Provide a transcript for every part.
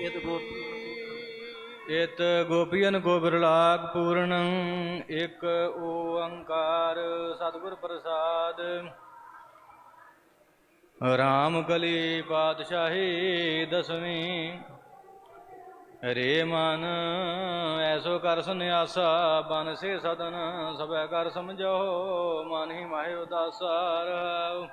ਇਤ ਗੋਪੀ ਇਤ ਗੋਪੀਨ ਕੋ ਬਿਰਲਾਗ ਪੂਰਨ, ਇੱਕ ਓੰਕਾਰ ਸਤਿਗੁਰ ਪ੍ਰਸਾਦ। ਰਾਮ ਕਲੀ ਪਾਤਸ਼ਾਹੀ ਦਸਵੀਂ ਰੇ ਮਨ, ਐਸੋ ਕਰ ਸੁਨਿਆਸਾ, ਬਨ ਸੇ ਸਦਨ, ਸਭੈ ਕਰ ਸਮਝੋ, ਮਨ ਹੀ ਮਾਹਿ ਉਦਾਸਾ ਰਹਾਉ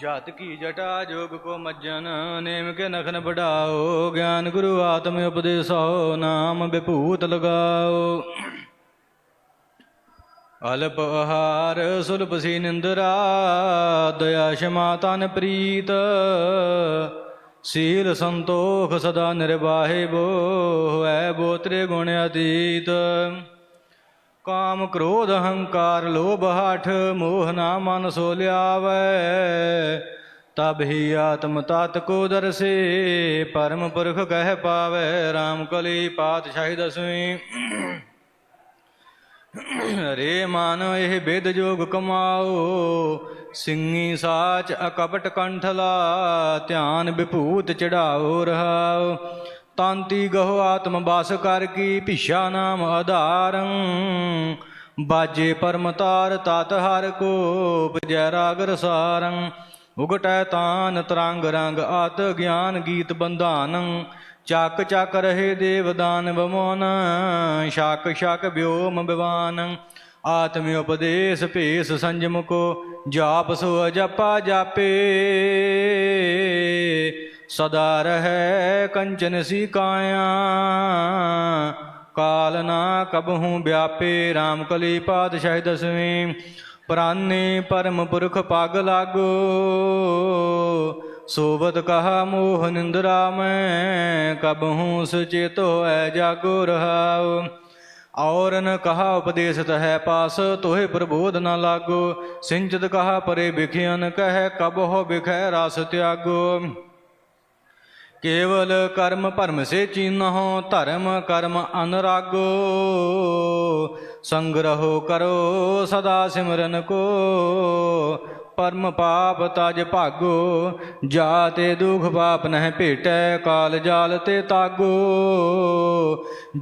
ਜਾਤ ਕੀ ਜਟਾ ਜੋਗ ਕੋ ਮੱਜਨ, ਨੇਮ ਕੇ ਨਖਨ ਬੜਾਓ ਗਿਆਨ ਗੁਰੂ ਆਤਮ ਉਪਦੇਸੋ ਨਾਮ ਵਿਭੂਤ ਲਗਾਓ। ਅਲਪ ਆਹਾਰ ਸੁਲਭ ਸੀ ਨਿੰਦਰਾ, ਦਇਆ ਸ਼ਮਾ ਤਨ ਪ੍ਰੀਤ। ਸੀਲ ਸੰਤੋਖ ਸਦਾ ਨਿਰਵਾਹਿ ਬੋ ਹੈ ਬੋਤਰੇ ਗੁਣ ਅਤੀਤ। ਕਾਮ ਕ੍ਰੋਧ ਅਹੰਕਾਰ ਲੋਭ ਹਠ, ਮੋਹ ਨਾ ਮਨ ਸੋ ਲਿਆਵੈ। ਤਬ ਹੀ ਆਤਮ ਤਤ ਕੋ ਦਰਸੇ, ਪਰਮ ਪੁਰਖ ਕਹਿ ਪਾਵੈ। RAM ਕਲੀ ਪਾਤਸ਼ਾਹੀ ਦਸਵੀਂ। ਰੇ ਮਨ, ਇਹ ਬਿਦ ਜੋਗ ਕਮਾਓ। ਸਿੰਘੀ ਸਾਚ ਅਕਪਟ ਕੰਠਲਾ, ਧਿਆਨ ਵਿਭੂਤ ਚੜਾਓ ਰਹਾਓ। ਤਾਂਤੀ ਗਹੁ ਆਤਮ ਬਾਸ ਕਰ ਕੀ ਭਿਸ਼ਾ ਨਾਮ ਆਧਾਰੰ। ਬਾਜੇ ਪਰਮ ਤਾਰ ਤਤ ਹਰ ਕੋ ਪਜੈ ਰਾਗ ਰਸਾਰੰ। ਉਗਟੈ ਤਾਨ ਤਰੰਗ ਰੰਗ ਆਤ ਗਿਆਨ ਗੀਤ ਬੰਧਾਨੰ। ਚੱਕ ਚੱਕ ਰਹੇ ਦੇਵਦਾਨ ਦਾਨਵ ਮੋਨ ਸ਼ਾਕ ਸ਼ਾਕ ਵਿਓਮ ਬਿਵਾਨ। ਆਤਮ ਉਪਦੇਸ਼ ਭੇਸ ਸੰਜਮ ਕੋ, ਜਾਪ ਸੋ ਜਪਾ ਜਾਪੇ। ਸਦਾ ਰਹੈ ਕੰਚਨ ਸੀ ਕਾਇਆ। ਕਾਲ ਨਾ ਕਬਹੂ ਵਿਆਪੇ RAM ਕਲੀ ਪਾਤਸ਼ਾਹ ਦਸਵੀਂ। ਪ੍ਰਾਨੇ ਪਰਮ ਪੁਰਖ ਪਗ ਲਾਗੋ, ਸੋਵਤ ਕਹਾ ਮੋਹ ਨਿੰਦਰਾ ਮੈਂ ਕਬਹੂ ਸੁਚੇਤੋ ਐ ਜਾਗੋ ਰਹਾਉ। ਔਰ ਨ ਕਹਾ ਉਪਦੇਸਤ ਹੈ ਪਾਸ, ਤੋਹਿ ਪ੍ਰਬੋਧ ਨ ਲਾਗੋ। ਸਿੰਚਤ ਕਹਾ ਪਰੇ ਵਿਖਿਆਨ ਕਹਿ, ਕਬ ਹੋ ਵਿਖੈ ਰਸ ਤਿਆਗੋ। ਕੇਵਲ ਕਰਮ ਭਰਮ ਸੇ ਚੀਨਹੁ, ਧਰਮ ਕਰਮ ਅਨਰਾਗੋ। ਸੰਗ੍ਰਹੋ ਕਰੋ ਸਦਾ ਸਿਮਰਨ ਕੋ। ਪਰਮ ਪਾਪ ਤਜ ਭਾਗੋ ਜਾ ਤੇ ਦੁਖ ਪਾਪ ਨਹਿ ਭੇਟੈ, ਕਾਲ ਜਾਲ ਤੇ ਤਾਗੋ।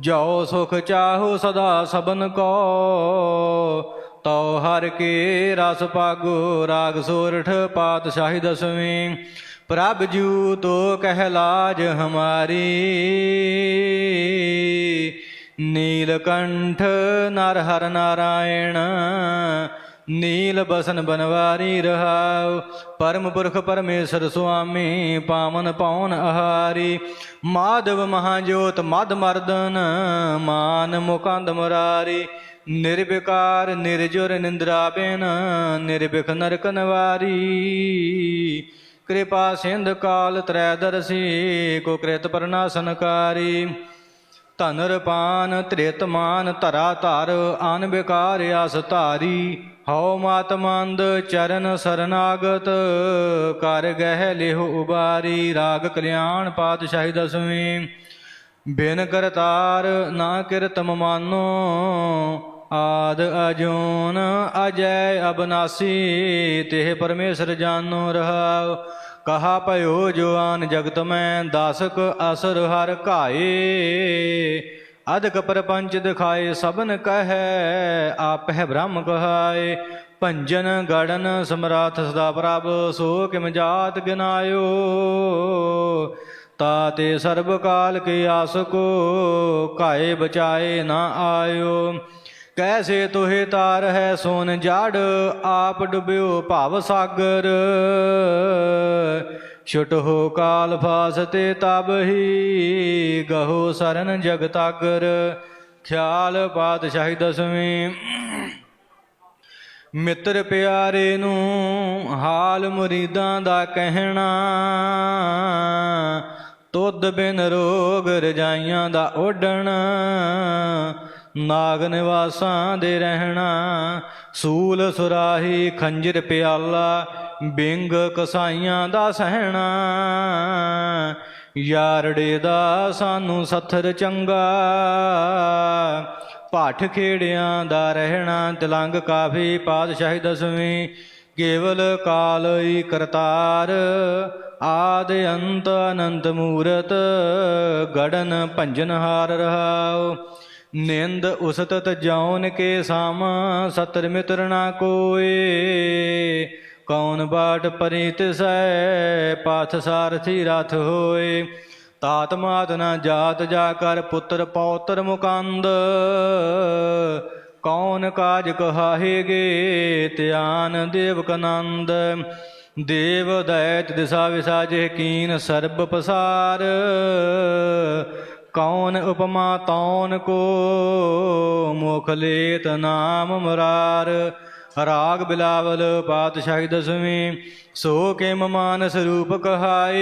ਜੋ ਸੁਖ ਚਾਹੋ ਸਦਾ ਸਬਨ ਕੋ। ਤਉ ਹਰ ਕੇ ਰਸ ਪਾਗੋ, ਰਾਗ ਸੋਰਠ ਪਾਤਸ਼ਾਹੀ ਦਸਵੀਂ। ਪ੍ਰਭ ਜੂ ਤੋ ਕਹਿ ਲਾਜ ਹਮਾਰੀ। ਨੀਲਕੰਠ ਨਰ ਹਰ ਨਾਰਾਇਣ, ਨੀਲ ਬਸਨ ਬਨਵਾਰੀ ਰਹਾਉ। ਪਰਮ ਪੁਰਖ ਪਰਮੇਸ਼ਰ ਸੁਆਮੀ ਪਾਵਨ ਪਾਉਨ ਆਹਾਰੀ। ਮਾਧਵ ਮਹਾਜੋਤ ਮਦ ਮਰਦਨ, ਮਾਨ ਮੁਕੰਦ ਮੁਰਾਰੀ। ਨਿਰਵਿਕਾਰ ਨਿਰਜੁਰ ਨਿੰਦਰਾ ਬੇਨ ਨਿਰਵਿਖ ਨਰਕ ਨਵਾਰੀ। ਕਿਰਪਾ ਸਿੰਧ ਕਾਲ ਤਰੈ ਦਰਸੀ, ਕੋ ਕ੍ਰਿਤ ਪਰਨਾਸਨਕਾਰੀ ਧਨ ਰਪਾਨ ਤ੍ਰਿਤ ਮਾਨ ਧਰਾ ਧਰ, ਆਨ ਵਿਕਾਰ ਆਸ ਧਾਰੀ। ਹਉ ਮਾਤ ਚਰਨ ਸਰਨਾਗਤ, ਕਰ ਗਹਿ ਲਿਹੁ ਉਬਾਰੀ। ਰਾਗ ਕਲਿਆਣ ਪਾਤਸ਼ਾਹੀ ਦਸਵੀਂ, ਬਿਨ ਕਰਤਾਰ ਨਾ ਕਿਰਤਮ ਮਾਨੋ ਆਦ ਅਜੂਨ ਅਜੈ ਅਬਨਾਸੀ, ਤਿਹ ਪਰਮੇਸ਼ਰ ਜਾਨੋ ਰਹਾਉ। ਕਹਾ ਭਇਓ ਜੁਆਨ ਜਗਤ ਮੈਂ, ਦਾਸਕ ਅਸਰ ਹਰ ਘਾਏ। ਅਦਕ ਪਰਪੰਚ ਦਿਖਾਏ, ਸਭਨ ਕਹੈ, ਆਪਹਿ ਬ੍ਰਹਮ ਕਹਾਏ। ਭੰਜਨ ਗੜਨ ਸਮਰਾਥ ਸਦਾ ਪ੍ਰਭ, ਸੋ ਕਿਮ ਜਾਤ ਗਿਨਾਇਓ। ਤਾਤੇ ਸਰਬ ਕਾਲ ਕੇ ਆਸ ਕੋ ਕਾਏ ਬਚਾਏ ਨਾ ਆਇਓ। ਕੈਸੇ ਤੋਹਿ ਤਾਰ ਹੈ ਸੋਨ ਜੜ, ਆਪ ਡੁਬਿਓ ਭਵ ਸਾਗਰ। ਛੁਟ ਹੋ ਕਾਲ ਫਾਸਤੇ ਤਬ ਹੀ ਗਹੋ ਸਰਨ ਜਗਤਾਗਰ ਖਿਆਲ ਪਾਤਸ਼ਾਹੀ ਦਸਵੇਂ। ਮਿੱਤਰ ਪਿਆਰੇ ਨੂੰ ਹਾਲ ਮੁਰੀਦਾਂ ਦਾ ਕਹਿਣਾ, ਤੁਧ ਬਿਨ ਰੋਗ ਰਜਾਈਆਂ ਦਾ ਓਢਣ ਨਾਗ ਨਿਵਾਸਾਂ ਦੇ ਰਹਿਣਾ, ਸੂਲ ਸੁਰਾਹੀ ਖੰਜਰ ਪਿਆਲਾ, ਬਿੰਗ ਕਸਾਈਆਂ ਦਾ ਸਹਿਣਾ। ਯਾਰੜੇ ਦਾ ਸਾਨੂੰ ਸੱਥਰ ਚੰਗਾ ਪਾਠ ਖੇੜਿਆਂ ਦਾ ਰਹਿਣਾ, ਤਿਲੰਗ ਕਾਫੀ ਪਾਤਸ਼ਾਹੀ ਦਸਵੀਂ, ਕੇਵਲ ਕਾਲਈ ਕਰਤਾਰ, ਆਦ ਅੰਤ ਅਨੰਤ ਮੂਰਤ, ਗੜਨ ਭੰਜਨ ਹਾਰ ਰਹਾਉ। ਨਿੰਦ ਉਸਤਤ ਜੌਨ ਕੇ ਸਾਮ, ਸਤਰ ਮਿਤਰ ਨਾ ਕੋਏ। ਕੌਣ ਬਾਟ ਪਰਿਤ ਤਿਸੈ ਪਾਥ ਸਾਰਥੀ ਰਥ ਹੋਏ। ਤਾਤ ਮਾਤ ਨਾ ਜਾਤ ਜਾ ਕਰ ਪੁੱਤਰ ਪੌਤਰ ਮੁਕੰਦ। ਕੌਣ ਕਾਜ ਕਹਾਹੇਗੇ ਧਿਆਨ ਦੇਵਕ ਨੰਦ ਦੇਵ ਦੈਤ ਦਿਸਾ ਵਿਸਾਜੇ ਕੀਨ ਸਰਬ ਪਸਾਰ। ਕੌਣ ਉਪਮਾ ਤੌਨ ਕੋ ਮੁਖ ਲੇਤ ਨਾਮ ਮਰਾਰ। ਰਾਗ ਬਿਲਾਵਲ ਪਾਤਸ਼ਾਹੀ ਦਸਵੀਂ, ਸੋ ਕੇ ਮਾਨਸ ਸਰੂਪ ਕਹਾਏ।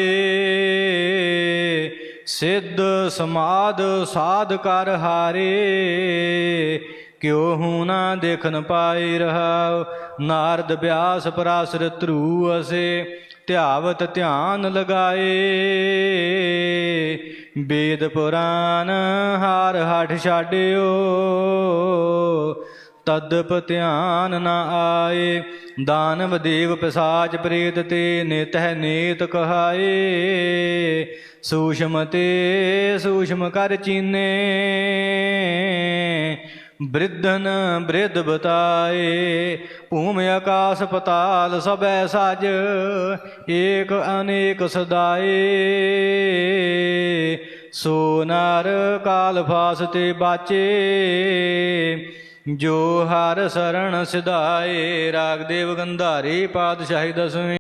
ਸਿੱਧ ਸਮਾਦ ਸਾਧ ਕਰ ਹਾਰੇ, ਕਿਉ ਹੂੰ ਨਾ ਦੇਖਨ ਪਾਈ ਰਹਾ ਨਾਰਦ ਬਿਆਸ ਪਰਾਸਰ ਧਰੂ ਅਸੇ। ਧਿਆਵਤ ਧਿਆਨ ਲਗਾਏ। ਵੇਦ ਪੁਰਾਨ ਹਾਰ ਹਠ ਛਾਡਿਓ। ਤਦਪ ਧਿਆਨ ਨਾ ਆਏ। ਦਾਨਵ ਦੇਵ ਪਿਸਾਚ ਪ੍ਰੇਤ ਤੇ ਨਿਤਹਿ ਨੇਤ ਕਹਾਏ। ਸੂਸ਼ਮ ਤੇ ਸੂਸ਼ਮ ਕਰ ਚੀਨੇ। ਬ੍ਰਿਧਨ ਬ੍ਰਿਧ ਬਤਾਏ, ਭੂਮ ਆਕਾਸ ਪਤਾਲ ਸਭੈ ਸਾਜ, ਏਕ ਅਨੇਕ ਸਦਾਏ। ਸੋ ਨਰ ਕਾਲ ਫਾਸ ਤੇ ਬਾਚੇ, ਜੋ ਹਰ ਸਰਣ ਸਿਧਾਏ, ਰਾਗਦੇਵ ਗੰਧਾਰੀ ਪਾਤਸ਼ਾਹੀ ਦਸਵੀਂ।